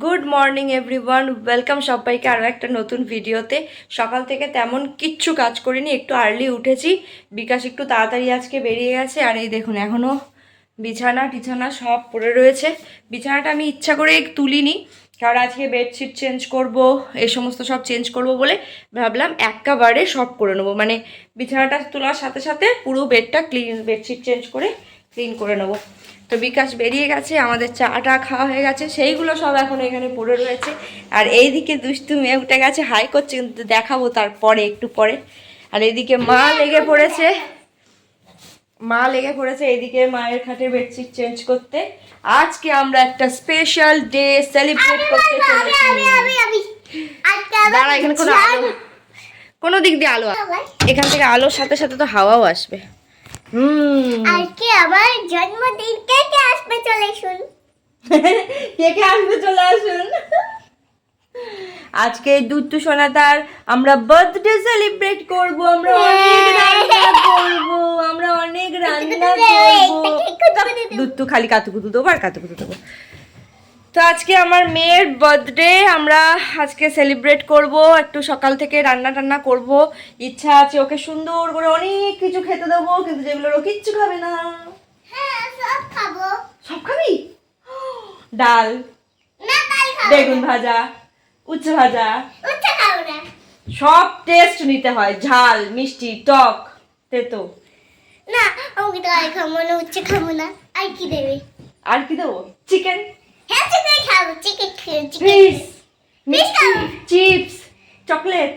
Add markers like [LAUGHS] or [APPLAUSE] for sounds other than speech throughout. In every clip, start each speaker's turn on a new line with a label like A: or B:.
A: Good morning everyone welcome সবাইকে আরও একটা নতুন ভিডিওতে। সকাল থেকে তেমন কিচ্ছু কাজ করিনি, একটু আর্লি উঠেছি। বিকাশ একটু তাড়াতাড়ি আজকে বেরিয়ে গেছে। আর এই দেখুন এখনও বিছানা টিছানা সব পড়ে রয়েছে। বিছানাটা আমি ইচ্ছা করে তুলিনি, কারণ আজকে বেডশিট চেঞ্জ করব এই সমস্ত সব চেঞ্জ করব বলে ভাবলাম একেবারে সব করে নেব। মানে বিছানাটা তোলার সাথে সাথে পুরো বেডটা ক্লিন বেডশিট চেঞ্জ করে ক্লিন করে নেব। তো বিকাশ বেরিয়ে গেছে আমাদের চাটা খাওয়া হয়ে গেছে সেইগুলো সব এখন এখানে পড়ে রয়েছে। আর এইদিকে দুষ্টু মেয়ে উঠে গেছে হাই করছে কিন্তু দেখাবো তারপরে একটু পরে। আর এইদিকে মা লেগে পড়েছে। মা লেগে পড়েছে এইদিকে মায়ের খাটের বেডশিট চেঞ্জ করতে। আজকে আমরা একটা স্পেশাল ডে সেলিব্রেট করতে চলেছি। দাঁড়া এখানে কোনো আলো কোনো দিক দিয়ে আলো। এখান থেকে আলোর সাথে সাথে তো হাওয়াও আসবে।
B: আজকে আমার জন্মদিন কে কে আসবে চলে শুন
A: কে কে আসবে চলে আসুন? আজকে দুত্তু সোনাতার আমরা বার্থডে সেলিব্রেট করব আমরা অনেক রান্না করব আমরা অনেক রান্না করব। দুত্তু খালি কাতুকুতু দেবো আর কাতুকুতু দেবো। তো আজকে আমার মেয়ের বার্থডে আমরা আজকে সেলিব্রেট করব একটু সকাল থেকে রান্না টান্না করব। ইচ্ছা আছে ওকে সুন্দর করে অনেক কিছু খেতে দেবো কিন্তু যেগুলো ও কিচ্ছু খাবে না।
B: হ্যাঁ সব খাব।
A: সব খাবি? ডাল।
B: না
A: বেগুন ভাজা উচ্ছে ভাজা।
B: উঠে খাব না।
A: সব টেস্ট নিতে হয় ঝাল মিষ্টি টক তেতো।
B: না আমাকে ডাল খাব না উচ্ছে খাব না। আর কি দেবে?
A: আর কি দেবো? চিকেন
B: হ্যাঁ খাব চিকেন চিকেন খাব।
A: চিপস চকলেট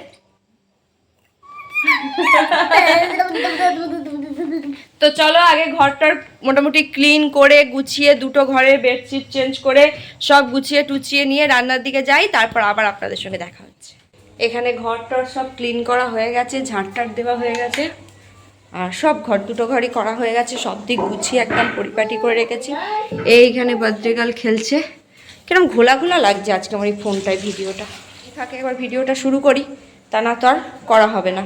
A: তো চলো আগে ঘরটার মোটামুটি ক্লিন করে গুছিয়ে দুটো ঘরের বেডশিট চেঞ্জ করে সব গুছিয়ে টুচিয়ে নিয়ে রান্নার দিকে যাই তারপর আবার আপনাদের সঙ্গে দেখা হচ্ছে। এখানে ঘরটার সব ক্লিন করা হয়ে গেছে ঝাড়টার দেওয়া হয়ে গেছে। সব ঘর, দুটো ঘরই করা হয়ে গেছে, সব দিক গুছিয়ে একদম পরিপাটি করে রেখেছি। এইখানে গার্ল খেলছে। কিরম ঘোলা ঘোলা লাগছে আজকে আমার এই ফোনটায় ভিডিওটা। থাকে এবার ভিডিওটা শুরু করি, তা না তো আর করা হবে না।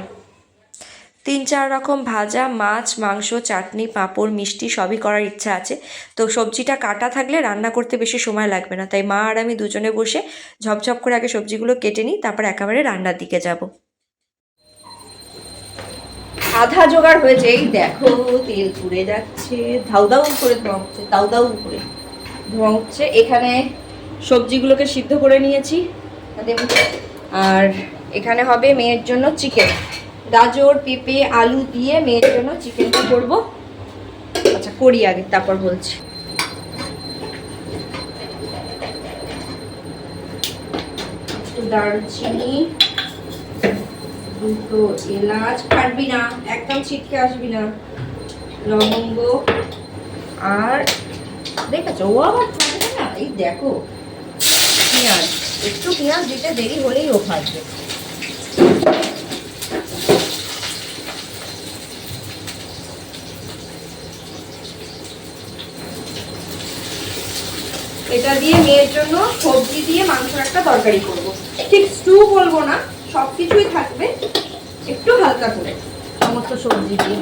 A: তিন চার রকম ভাজা, মাছ, মাংস, চাটনি, পাঁপড়, মিষ্টি সবই করার ইচ্ছা আছে। তো সবজিটা কাটা থাকলে রান্না করতে বেশি সময় লাগবে না। তাই মা আর আমি দুজনে বসে ঝপঝপ করে আগে সবজিগুলো কেটে নিই, তারপর একেবারে রান্নার দিকে যাব। আধা জোগাড় হয়েছে, এই দেখো, তেল পুড়ে যাচ্ছে, ধাউ ধাউ করে ধোয়া হচ্ছে দাউ দাউ করে ধোয়া হচ্ছে এখানে সবজিগুলোকে সিদ্ধ করে নিয়েছি আর এখানে হবে মেয়ের জন্য চিকেন। গাজর, পেঁপে, আলু দিয়ে মেয়ের জন্য চিকেনটা করব। আচ্ছা করি আগে, তারপর বলছি। দারচিনি। দুটো এলাচ ফাটবি না, একদম ছিটকে আসবি না। লবঙ্গ আর দেখেছ, ও আবার ফাটবে না? এই দেখো, পেঁয়াজ, একটু পেঁয়াজ দিতে দেরি হলেই ও ফাটবে এটা দিয়ে মেয়ের জন্য সবজি দিয়ে মাংসের একটা তরকারি করব। ঠিক স্টু বলব না। সব কিছুই থাকবে একটু হালকা করে। সমস্ত সবজি দিয়ে।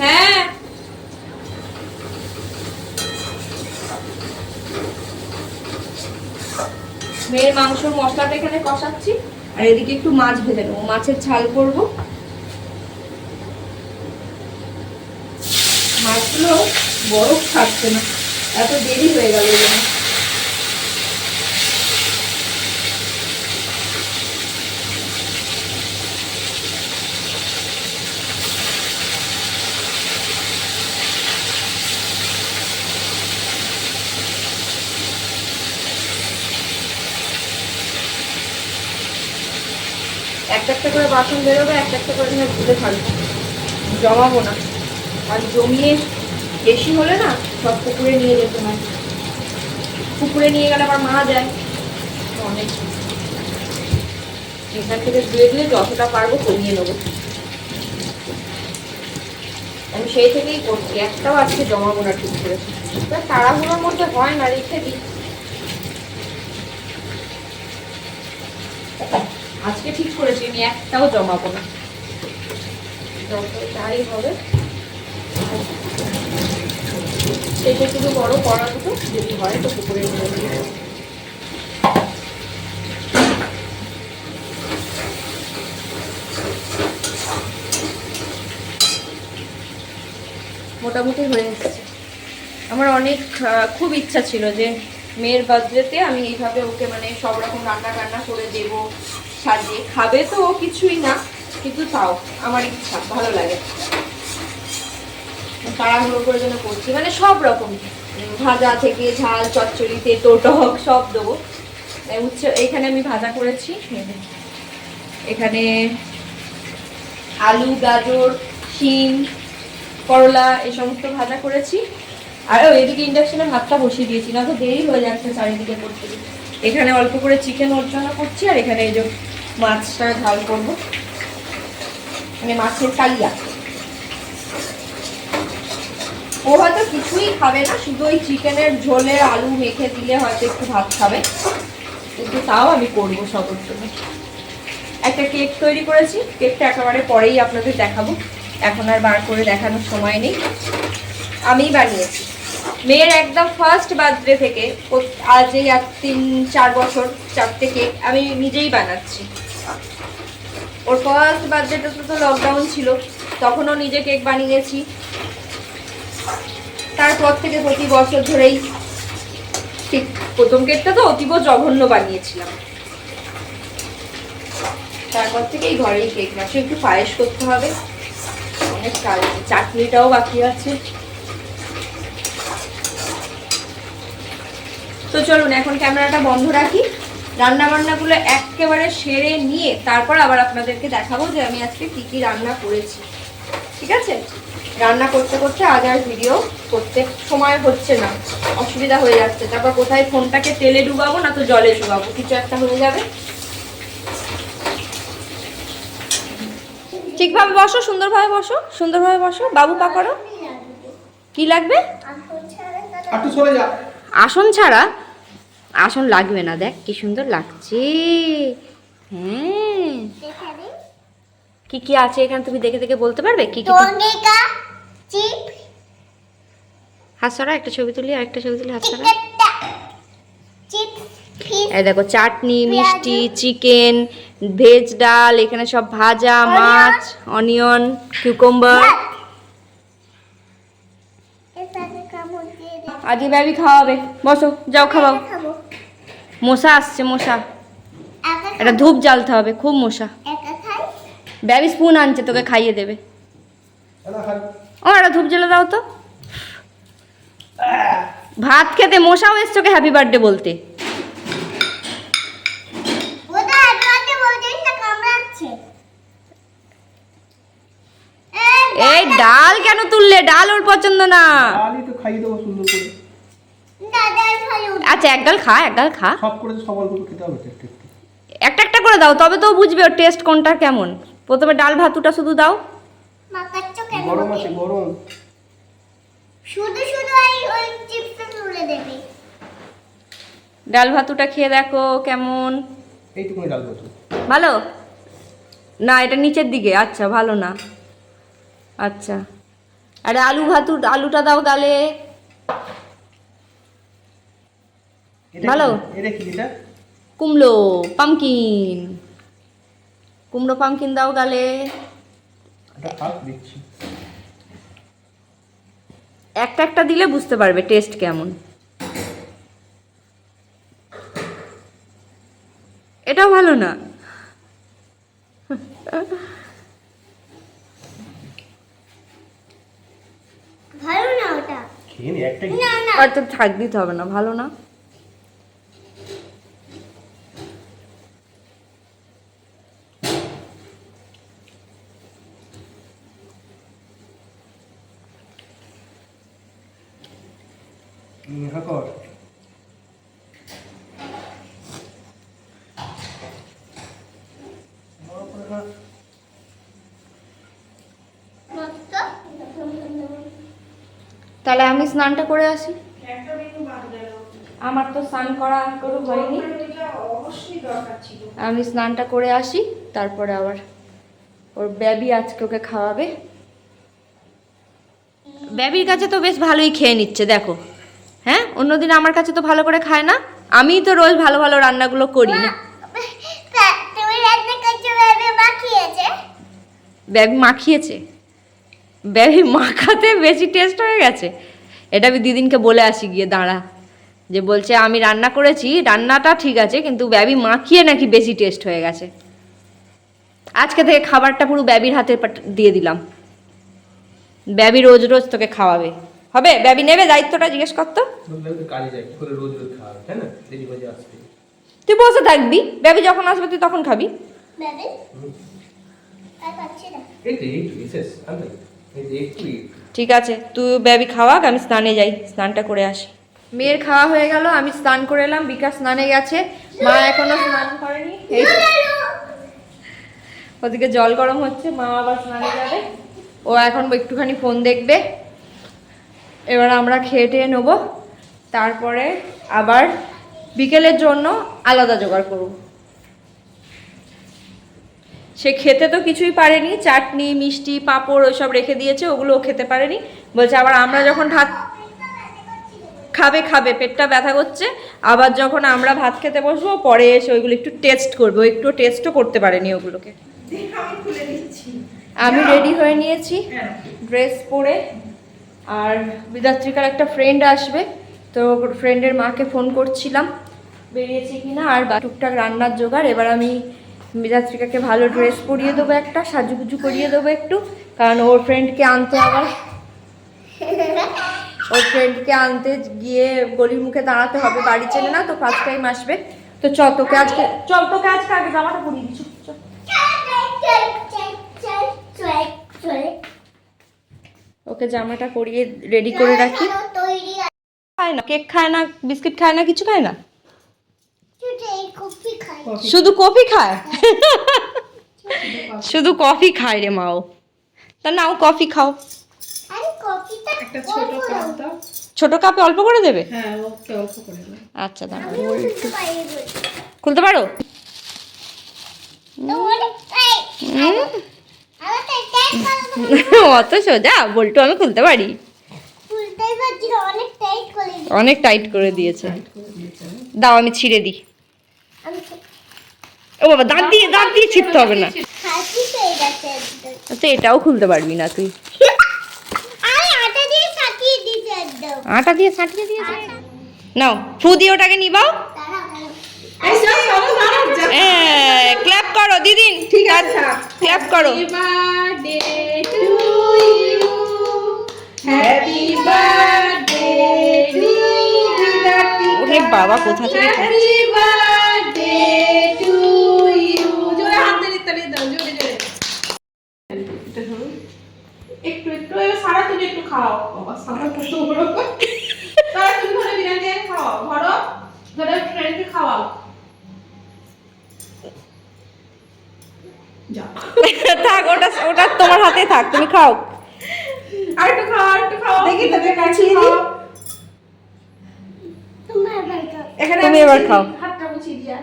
A: হ্যাঁ। মেয়ের মাংসর মশলাটা এখানে কষাচ্ছি। আর এদিকে একটু মাছ ভেজে নেব। মাছের ছাল করব। মাছগুলো বরফ থাকছে না। এত দেরি হয়ে গেল একটা একটা করে বাসন বেরোবে, একটা একটা করে এখানে ধুলে থাকবে। জমাবো না। আর জমিয়ে বেশি হলে না সব পুকুরে নিয়ে যেতে হয়। পুকুরে নিয়ে গেলে আবার মা যায়। অনেক। এখান থেকে ধুয়ে ধুয়ে যতটা পারব কমিয়ে নেব। আমি সেই থেকেই করছি। একটাও আজকে জমাবো না ঠিক করে। তাড়াহুড়োর মধ্যে হয় না, রেখে দিই। আজকে ঠিক করেছি, আমি একটাও জমাবো না। যত যাই হবে। সেটা শুধু বড় করা দুটো যদি হয় তো পুকুরে মোটামুটি হয়ে এসেছে। আমার অনেক খুব ইচ্ছা ছিল যে মেয়ের বার্থডেতে আমি এইভাবে ওকে মানে সব রকম রান্না টান্না করে দেবো। সাজিয়ে খাবে তো কিছুই না, কিন্তু তাও আমার ইচ্ছা, ভালো লাগে। তাড়াহুড়ো করে যেন করছি মানে সব রকম। ভাজা থেকে ঝাল, চচ্চড়ি, তেতো, টক, সব দেবো। উচ্ছে এখানে আমি ভাজা করেছি। এখানে আলু, গাজর, শিম, করলা, এই সমস্ত ভাজা করেছি। আর এদিকে ইন্ডাকশনে ভাতটা বসিয়ে দিয়েছি, না তো দেরি হয়ে যাচ্ছে চারিদিকে করতে। এখানে অল্প করে চিকেন অর্জনা করছি, আর এখানে এই যে মাছটা ঝাল করব। মানে মাছের কালিয়া ও হয়তো কিছুই খাবে না, শুধু ওই চিকেনের ঝোলে আলু মেখে দিলে হয়তো একটু ভাত খাবে। কিন্তু তাও আমি করব সবার জন্য। একটা কেক তৈরি করেছি, কেকটা একেবারে পরেই আপনাদের দেখাবো। এখন আর বার করে দেখানোর সময় নেই। আমিই বানিয়েছি। মেয়ের একদম ফার্স্ট বার্থডে থেকে আজ এই আর তিন, চার বছর চারটে কেক আমি নিজেই বানাচ্ছি। ওর ফার্স্ট বার্থডেটা তো লকডাউন ছিল, তখনও নিজে কেক বানিয়েছি। তারপর থেকে প্রতি বছর ধরেই ঠিক প্রথম কেকটা তো অতীব জঘন্য বানিয়েছিলাম। তারপর থেকেই ঘরেই কেক মাসে একটু পায়েস করতে হবে। অনেক কাজ চাটনিটাও বাকি আছে। তো চলুন, এখন ক্যামেরাটা বন্ধ রাখি। রান্না বান্নাগুলো একেবারে সেরে নিয়ে তারপর আবার আপনাদেরকে দেখাবো যে আমি আজকে কি কি রান্না করেছি। ঠিক আছে? রান্না করতে করতে আজ আর ভিডিও করতে সময় হচ্ছে না। অসুবিধা হয়ে যাচ্ছে। তারপর কোথায় ফোনটাকে তেলে ডুবাবো না তো জলে ডুবাবো? কিছু একটা হয়ে যাবে। ঠিকভাবে বসো, সুন্দরভাবে বসো সুন্দরভাবে বসো। বাবু পা করো। কি লাগবে?
C: একটু সরে যা।
A: আসন ছাড়া আসন লাগবে না। দেখ কি সুন্দর লাগছে। হ্যাঁ। কি কি আছে এখানে তুমি দেখে দেখে বলতে পারবে? কি কি
B: টমেকা চিপ।
A: হাত সরা একটা ছবি তুলি আর একটা ছবি তুলি হাত সরা।
B: চিকেনটা চিপ ফিশ।
A: এই দেখো চাটনি মিষ্টি চিকেন ভেজ ডাল এখানে সব ভাজা মাছ অনিয়ন কিউকাম্বার
B: এখানে কামড় দিয়ে দে
A: আজকে ব্যাবি খাওয়াবে। বসো যাও খাওয়াও। মশা আসছে মশা। একটা ধূপ জ্বালতে হবে খুব মশা। ব্যাবি স্পুন আনছে তোকে খাইয়ে দেবে। ও একটা ধূপ জ্বালা দাও তো। ভাত খেতে মশাও এসছে ওকে হ্যাপি বার্থডে বলতে
B: ওটা আজকে বলছিস না কামড়াচ্ছে
A: এই ডাল কেন তুললে ডাল ওর পছন্দ না।
C: ডালই তো খাইয়ে দেবো সুন্দর করে।
A: আচ্ছা এক গাল খা এক গাল খা।
C: সব করে তো সব খেতে হবে তো একটু একটু
A: করে দাও তবে তো বুঝবে ওর টেস্ট কোনটা কেমন। প্রথমে ডাল ভাতুটা শুধু দাও।
C: গরম আছে গরম।
B: শুধু শুধু ওই ওই চিপসটা তুলে দেবে।
A: ডাল ভাতুটা খেয়ে দেখো কেমন।
C: এইটুকুনি ডাল দেবো
A: ভালো? না এটা নিচের দিকে। আচ্ছা ভালো না। আচ্ছা। আরে আলু ভাতু আলুটা দাও গালে ভালো? কুমড়ো পামকিন। কুমড়ো পামকিন দাও
C: দিচ্ছি।
A: একটা একটা দিলে বুঝতে পারবে টেস্ট কেমন। এটাও ভালো না।
B: ভালো না ওটা?
C: খেয়ে নে একটা
B: না না।
A: আর তো থাক দিতে হবে না ভালো না?
C: হ্যাঁ কর।
A: তাহলে আমি স্নানটা করে আসি। আমার তো স্নান করা কোনো হয়নি। আমি স্নানটা করে আসি তারপরে আবার ওর ব্যাবি আজকে ওকে খাওয়াবে। ব্যাবির কাছে তো বেশ ভালোই খেয়ে নিচ্ছে দেখো। হ্যাঁ অন্যদিন আমার কাছে তো ভালো করে খায় না। আমি তো রোজ ভালো ভালো রান্নাগুলো করি না। ব্যাবি মাখিয়েছে? ব্যাবি মাখাতে বেশি টেস্ট হয়ে গেছে। এটা আমি দিদিনকে বলে আসি গিয়ে দাঁড়া। যে বলছে আমি রান্না করেছি রান্নাটা ঠিক আছে কিন্তু ব্যাবি মাখিয়ে নাকি বেশি টেস্ট হয়ে গেছে। আজকে থেকে খাবারটা পুরো ব্যাবির হাতে দিয়ে দিলাম। ব্যাবি রোজ রোজ তোকে খাওয়াবে। হবে? ব্যাবি নেবে? দায়িত্বটা জিজ্ঞেস করতো
C: তাই হয়ে
A: বসে থাকবি? ব্যাবি যখন আসবে তুই তখন খাবি।
B: ভেবে আর পাচ্ছি না।
C: এই তো এই
A: ঠিক আছে তুই ব্যাবি খাওয়াক আমি স্নানে যাই স্নানটা করে আসি। মেয়ের খাওয়া হয়ে গেল আমি স্নান করে এলাম বিকাশ স্নানে গেছে মা এখনও স্নান করেনি ওদিকে জল গরম হচ্ছে মা আবার স্নানে যাবে ও এখন একটুখানি ফোন দেখবে এবার আমরা খেয়ে টেয়ে নেব তারপরে আবার বিকেলের জন্য আলাদা জোগাড় করব। সে খেতে তো কিছুই পারেনি, চাটনি, মিষ্টি, পাঁপড় ওইসব রেখে দিয়েছে, ওগুলো খেতে পারেনি। বলছে, আবার আমরা যখন ভাত খাবে খাবে, পেটটা ব্যথা করছে, আবার যখন আমরা ভাত খেতে বসবো, পরে এসে ওইগুলো একটু টেস্ট করব একটু টেস্টও করতে পারেনি ওগুলোকে। আমি রেডি হয়ে নিয়েছি, ড্রেস পরে, আর বিদাত্রিকার একটা ফ্রেন্ড আসবে, তো ফ্রেন্ডের মাকে ফোন করছিলাম, বেরিয়েছে কিনা, আর টুকটাক রান্নার জোগাড়, এবার আমি বিদাত্রিকাকে ভালো ড্রেস পরিয়ে দেবো একটা সাজুগুজু করিয়ে দেবো একটু। কারণ ওর ফ্রেন্ডকে আনতে আবার ওর ফ্রেন্ডকে আনতে গিয়ে গলির মুখে দাঁড়াতে হবে বাড়ি চেনে না তো ফার্স্ট টাইম আসবে। তো চল তোকে আজকে চল তোকে আজকে আগে জামাটা পরিয়ে দিচ্ছি চল ওকে জামাটা পরিয়ে রেডি করে রাখি। খায় না কেক খায় না বিস্কিট খায় না কিছু খায় না? শুধু কফি খায়? শুধু কফি খায় রে মাও তা নাও কফি খাও।
B: আরে
D: ছোট কাপ দাও।
A: ছোট কাপে অল্প করে দেবে?
D: হ্যাঁ ওকে অল্প করে দাও।
A: আচ্ছা দাঁড়াও। খুলতে পারো [LAUGHS] অত সোজা? বলটু আমি খুলতে পারি?
B: অনেক টাইট করে দিই।
A: অনেক টাইট করে দিয়েছে। দাও আমি ছিঁড়ে দিই। ও বাবা দাঁত দিয়ে দাঁত দিয়ে ছিঁড়তে হবে না। তো এটাও খুলতে পারবি না তুই।
B: আটা দিয়ে
A: আটা দিয়ে নাও ফু দিয়ে ওটাকে নিবাও ক্ল্যাপ করো দিদিন
D: ঠিক আছে
A: ক্ল্যাপ করো। বাবা কোথা থেকে
D: Happy birthday to you. জোরে হাত দিয়ে তালি দাও জোরে জোরে এটা ধরুন। একটু একটু এবার সারা তুমি একটু খাও। বাবা সারা কত বড় সারা তুমি ধরে বিরিয়ানি দিয়ে খাও। ধরো ধরে ফ্রেন্ডকে খাওয়াও।
A: থাক ওটা ওটা তোমার হাতে থাক তুমি খাও।
D: আর একটু খাও আর একটু খাও। দেখি তোকে কাছিয়ে দিই
B: খাও।
D: এখানে
A: তুমি এবার খাও।
D: হাতটা মুছিয়ে দিয়া।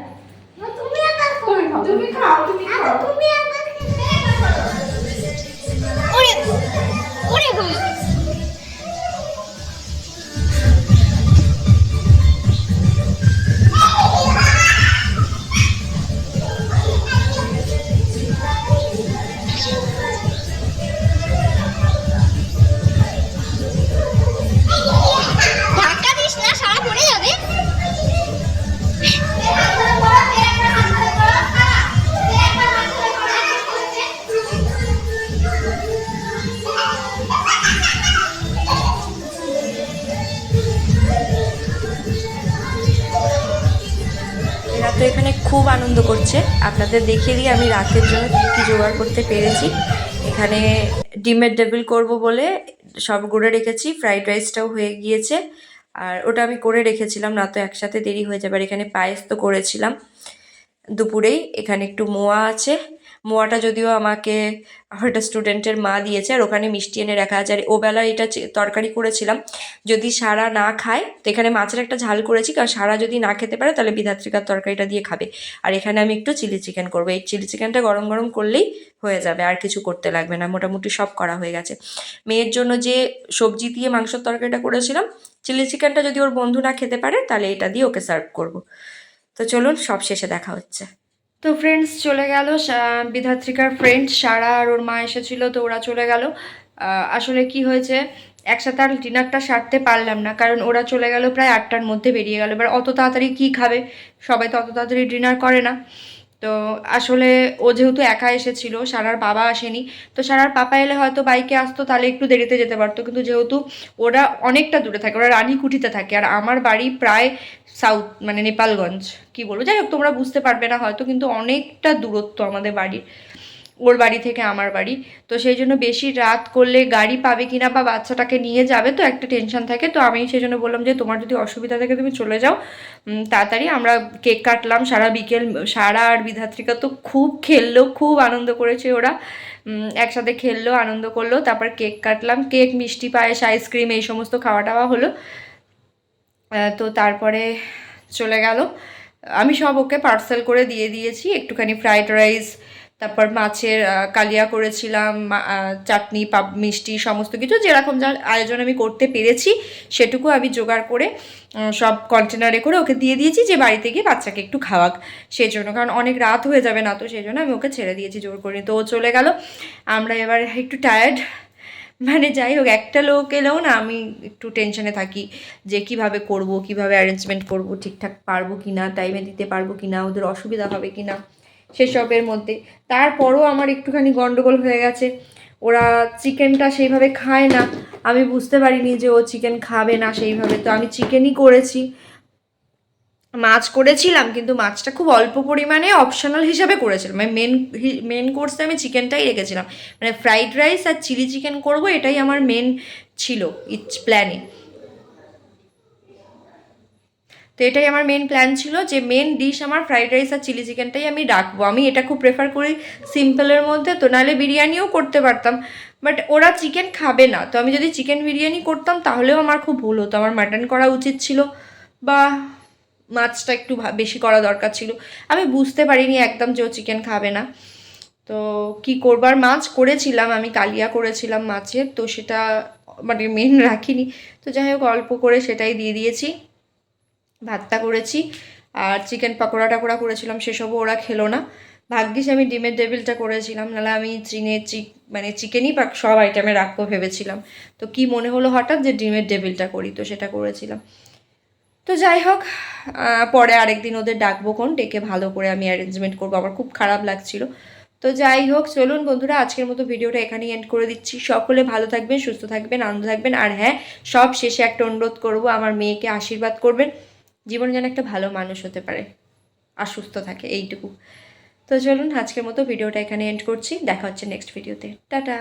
B: তুমি খাও।
D: তুমি খাও তুমি খাও তুমি খাও।
B: তুমি আবার
A: তো এখানে খুব আনন্দ করছে। আপনাদের দেখিয়ে দিয়ে আমি রাতের জন্য কী কী জোগাড় করতে পেরেছি। এখানে ডিমের ডেবিল করব বলে সব করে রেখেছি, ফ্রাইড রাইসটাও হয়ে গিয়েছে। আর ওটা আমি করে রেখেছিলাম, না তো একসাথে দেরি হয়ে যাবে। আর এখানে পায়েস তো করেছিলাম। দুপুরেই এখানে একটু মোয়া আছে মোয়াটা যদিও আমাকে আমার একটা স্টুডেন্টের মা দিয়েছে, আর ওখানে মিষ্টি এনে রাখা আছে, আর ওবেলা এটা তরকারি করেছিলাম। যদি সারা না খায়, তো এখানে মাছের একটা ঝাল করেছি, কারণ সারা যদি না খেতে পারে, তাহলে বিধাত্রিকার তরকারিটা দিয়ে খাবে। আর এখানে আমি একটু চিলি চিকেন করব। এই চিলি চিকেনটা গরম গরম করলেই হয়ে যাবে, আর কিছু করতে লাগবে না, মোটামুটি সব করা হয়ে গেছে। মেয়ের জন্য যে সবজি দিয়ে মাংসের তরকারিটা করেছিলাম, চিলি চিকেনটা যদি ওর বন্ধু না খেতে পারে, তাহলে এটা দিয়ে ওকে সার্ভ করব। তো চলুন, সব শেষে দেখা হচ্ছে। তো ফ্রেন্ডস চলে গেল বিধাত্রিকার ফ্রেন্ড সারা আর ওর মা এসেছিল তো ওরা চলে গেল। আসলে কি হয়েছে, একসাথে আর ডিনারটা সারতে পারলাম না, কারণ ওরা চলে গেল প্রায় আটটার মধ্যে বেরিয়ে গেল। এবার অত তাড়াতাড়ি কী খাবে, সবাই তো অত তাড়াতাড়ি ডিনার করে না। তো আসলে ও যেহেতু একা এসেছিল, সারার বাবা আসেনি, তো সারার পাপা এলে হয়তো বাইকে আসতো, তাহলে একটু দেরিতে যেতে পারতো। কিন্তু যেহেতু ওরা অনেকটা দূরে থাকে, ওরা রানীকুঠিতে থাকে, আর আমার বাড়ি প্রায় সাউথ মানে নেপালগঞ্জ, কি বলব? যাই হোক, তোমরা বুঝতে পারবে না হয়তো, কিন্তু অনেকটা দূরত্ব আমাদের বাড়ির, ওর বাড়ি থেকে আমার বাড়ি। তো সেই জন্য বেশি রাত করলে গাড়ি পাবে কিনা বা বাচ্চাটাকে নিয়ে যাবে, তো একটা টেনশন থাকে। তো আমি সেই জন্য বললাম যে, তোমার যদি অসুবিধা থাকে, তুমি চলে যাও। তাড়াতাড়ি আমরা কেক কাটলাম, সারা বিকেল, সারা আর বিধাত্রিকা তো খুব খেললো, খুব আনন্দ করেছে ওরা। একসাথে খেললো, আনন্দ করল, তারপর কেক কাটলাম। কেক, মিষ্টি, পায়েস আইসক্রিম এই সমস্ত খাওয়া টাওয়া হলো। তো তারপরে চলে গেল। আমি সব ওকে পার্সেল করে দিয়ে দিয়েছি। একটুখানি ফ্রাইড রাইস তারপর মাছের কালিয়া করেছিলাম চাটনি পাপ মিষ্টি, সমস্ত কিছু যেরকম যা আয়োজন আমি করতে পেরেছি, সেটুকু আমি জোগাড় করে সব কন্টেনারে করে ওকে দিয়ে দিয়েছি যে বাড়িতে গিয়ে বাচ্চাকে একটু খাওয়াক। সেই জন্য, কারণ অনেক রাত হয়ে যাবে না তো, সেই জন্য আমি ওকে ছেড়ে দিয়েছি জোর করে। তো ও চলে গেল। আমরা এবার একটু টায়ার্ড মানে যাই হোক, একটা লোক এলেও না আমি একটু টেনশনে থাকি যে কীভাবে করব, কীভাবে অ্যারেঞ্জমেন্ট করব, ঠিকঠাক পারব কি না টাইমে দিতে পারব কি না ওদের অসুবিধা হবে কি না সেসবের মধ্যে। তারপরও আমার একটুখানি গন্ডগোল হয়ে গেছে। ওরা চিকেনটা সেইভাবে খায় না। আমি বুঝতে পারিনি যে ও চিকেন খাবে না সেইভাবে। তো আমি চিকেনই করেছি। মাছ করেছিলাম, কিন্তু মাছটা খুব অল্প পরিমাণে অপশনাল হিসাবে করেছিলাম। মানে মেন মেন কোর্সে আমি চিকেনটাই রেখেছিলাম। মানে ফ্রাইড রাইস আর চিলি চিকেন করব, এটাই আমার মেন ছিল ইচ প্ল্যানে তো এটাই আমার মেন প্ল্যান ছিল যে মেন ডিশ আমার ফ্রাইড রাইস আর চিলি চিকেনটাই আমি রাখব। আমি এটা খুব প্রেফার করি সিম্পলের মধ্যে, তো নাহলে বিরিয়ানিও করতে পারতাম। বাট ওরা চিকেন খাবে না। তো আমি যদি চিকেন বিরিয়ানি করতাম, তাহলেও আমার খুব ভুল হতো। আমার মাটন করা উচিত ছিল। বা মাছটা একটু বেশি করা দরকার ছিল। আমি বুঝতে পারিনি একদম যে ও চিকেন খাবে না। তো কি করবার মাছ করেছিলাম, আমি কালিয়া করেছিলাম মাছের, তো সেটা মানে মেন রাখিনি। তো যাই হোক, অল্প করে সেটাই দিয়ে দিয়েছি। ভাতটা করেছি, আর চিকেন পাকোড়া টাকোড়া করেছিলাম, সেসবও ওরা খেলো না। ভাগ্যিস আমি ডিমের টেবিলটা করেছিলাম, নাহলে আমি চিনের চিক মানে চিকেনই পাক সব আইটেমে রাখব ভেবেছিলাম। তো কি মনে হলো হঠাৎ যে ডিমের টেবিলটা করি? তো সেটা করেছিলাম। তো যাই হোক পরে আরেকদিন ওদের ডাকবো কোন, ডেকে ভালো করে আমি অ্যারেঞ্জমেন্ট করব। আমার খুব খারাপ লাগছিল। তো যাই হোক, চলুন বন্ধুরা, আজকের মতো ভিডিওটা এখানেই এন্ড করে দিচ্ছি। সকলে ভালো থাকবেন, সুস্থ থাকবেন, আনন্দ থাকবেন। আর হ্যাঁ সব শেষে একটা অনুরোধ করব, আমার মেয়েকে আশীর্বাদ করবেন। জীবনে যেন একটা ভালো মানুষ হতে পারে আর সুস্থ থাকে, এইটুকু। তো চলুন, আজকের মতো ভিডিওটা এখানে এন্ড করছি। দেখা হচ্ছে নেক্সট ভিডিওতে টাটা!